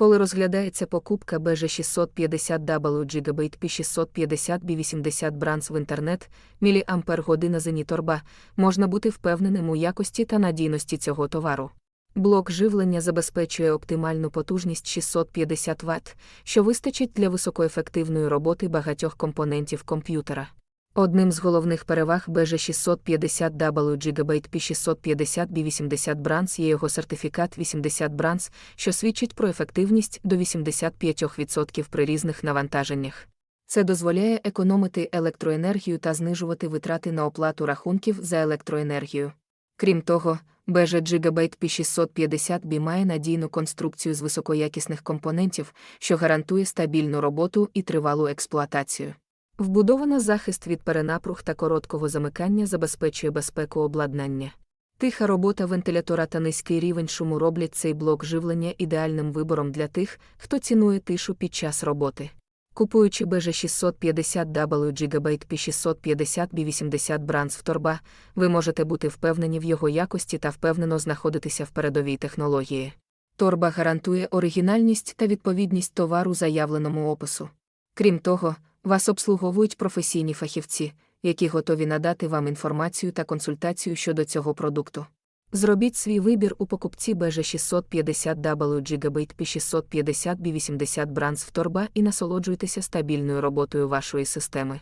Коли розглядається покупка BG650W Gigabit P650 B80 Brands в інтернет, міліампер година зеніторба, можна бути впевненим у якості та надійності цього товару. Блок живлення забезпечує оптимальну потужність 650 Вт, що вистачить для високоефективної роботи багатьох компонентів комп'ютера. Одним з головних переваг BG650W Gigabit P650 B80 Brands є його сертифікат 80 Brands, що свідчить про ефективність до 85% при різних навантаженнях. Це дозволяє економити електроенергію та знижувати витрати на оплату рахунків за електроенергію. Крім того, BG Gigabit P650B має надійну конструкцію з високоякісних компонентів, що гарантує стабільну роботу і тривалу експлуатацію. Вбудовано захист від перенапруг та короткого замикання забезпечує безпеку обладнання. Тиха робота вентилятора та низький рівень шуму роблять цей блок живлення ідеальним вибором для тих, хто цінує тишу під час роботи. Купуючи BG650W Gigabit P650 B80 Brands торба, ви можете бути впевнені в його якості та впевнено знаходитися в передовій технології. Торба гарантує оригінальність та відповідність товару заявленому опису. Крім того, вас обслуговують професійні фахівці, які готові надати вам інформацію та консультацію щодо цього продукту. Зробіть свій вибір у покупці BG650W Gigabit P650 B80 Brands в торба і насолоджуйтеся стабільною роботою вашої системи.